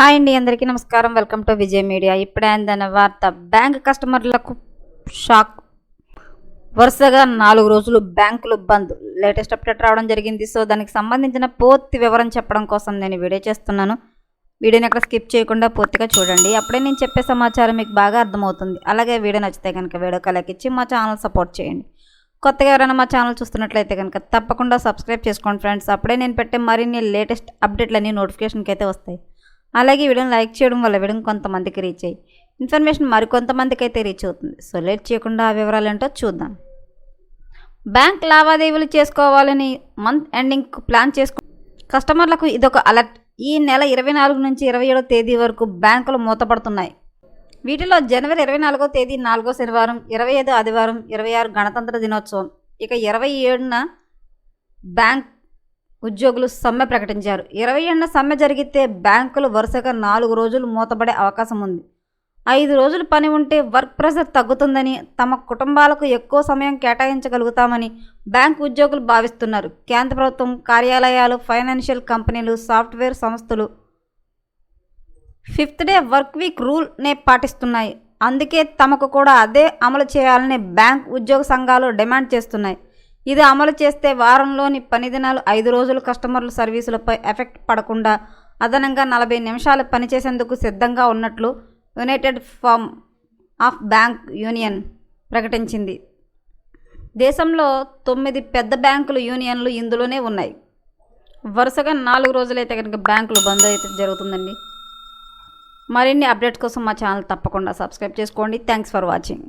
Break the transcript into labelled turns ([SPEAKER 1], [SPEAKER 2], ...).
[SPEAKER 1] Hi అండి అందరికీ నమస్కారం. Welcome to Vijay media. ఇప్పుడే అందిన వార్త బ్యాంక్ కస్టమర్లకు షాక్. వరుసగా నాలుగు రోజులు బ్యాంకులు బంద్. లేటెస్ట్ అప్డేట్ రావడం జరిగింది. సో దానికి సంబంధించిన పూర్తి వివరం చెప్పడం కోసం నేను వీడియో చేస్తున్నాను. వీడియోని అక్కడ స్కిప్ చేయకుండా పూర్తిగా చూడండి. అప్పుడే నేను చెప్పే సమాచారం మీకు బాగా అర్థమవుతుంది. అలాగే వీడియో నచ్చితే కనుక వీడియో కలెక్కిచ్చి మా ఛానల్ సపోర్ట్ చేయండి. కొత్తగా ఎవరైనా మా ఛానల్ చూస్తున్నట్లయితే కనుక తప్పకుండా సబ్స్క్రైబ్ చేసుకోండి ఫ్రెండ్స్. అప్పుడే నేను పెట్టే మరిన్ని లేటెస్ట్ అప్డేట్లన్నీ నోటిఫికేషన్కి అయితే వస్తాయి. అలాగే వీడియోని లైక్ చేయడం వల్ల వీడియో కొంతమందికి రీచ్ అయ్యి ఇన్ఫర్మేషన్ మరికొంతమందికి అయితే రీచ్ అవుతుంది. సో లేట్ చేయకుండా ఆ వివరాలు ఏంటో చూద్దాం. బ్యాంక్ లావాదేవీలు చేసుకోవాలని మంత్ ఎండింగ్ ప్లాన్ చేసుకు కస్టమర్లకు ఇదొక అలర్ట్. ఈ నెల ఇరవై నాలుగు నుంచి ఇరవై ఏడో తేదీ వరకు బ్యాంకులు మూతపడుతున్నాయి. వీటిలో జనవరి ఇరవై నాలుగో తేదీ నాలుగో శనివారం ఇరవై ఐదు ఆదివారం ఇరవై ఆరు గణతంత్ర దినోత్సవం. ఇక ఇరవై ఏడున బ్యాంక్ ఉద్యోగులు సమ్మె ప్రకటించారు. ఇరవై ఏడున సమ్మె జరిగితే బ్యాంకులు వరుసగా నాలుగు రోజులు మూతపడే అవకాశం ఉంది. ఐదు రోజులు పని ఉంటే వర్క్ ప్రెషర్ తగ్గుతుందని తమ కుటుంబాలకు ఎక్కువ సమయం కేటాయించగలుగుతామని బ్యాంక్ ఉద్యోగులు భావిస్తున్నారు. కేంద్ర ప్రభుత్వం కార్యాలయాలు ఫైనాన్షియల్ కంపెనీలు సాఫ్ట్వేర్ సంస్థలు ఫిఫ్త్ డే వర్క్ వీక్ రూల్నే పాటిస్తున్నాయి. అందుకే తమకు కూడా అదే అమలు చేయాలని బ్యాంక్ ఉద్యోగ సంఘాలు డిమాండ్ చేస్తున్నాయి. ఇది అమలు చేస్తే వారంలోని పనిదినాలు ఐదు రోజులు కస్టమర్ల సర్వీసులపై ఎఫెక్ట్ పడకుండా అదనంగా నలభై నిమిషాలు పనిచేసేందుకు సిద్ధంగా ఉన్నట్లు united forum of bank union ప్రకటించింది. దేశంలో తొమ్మిది పెద్ద బ్యాంకులు యూనియన్లు ఇందులోనే ఉన్నాయి. వరుసగా నాలుగు రోజులైతే కనుక బ్యాంకులు బంద్ అయితే జరుగుతుందండి. మరిన్ని అప్డేట్స్ కోసం మా ఛానల్ తప్పకుండా సబ్స్క్రైబ్ చేసుకోండి. Thanks for watching.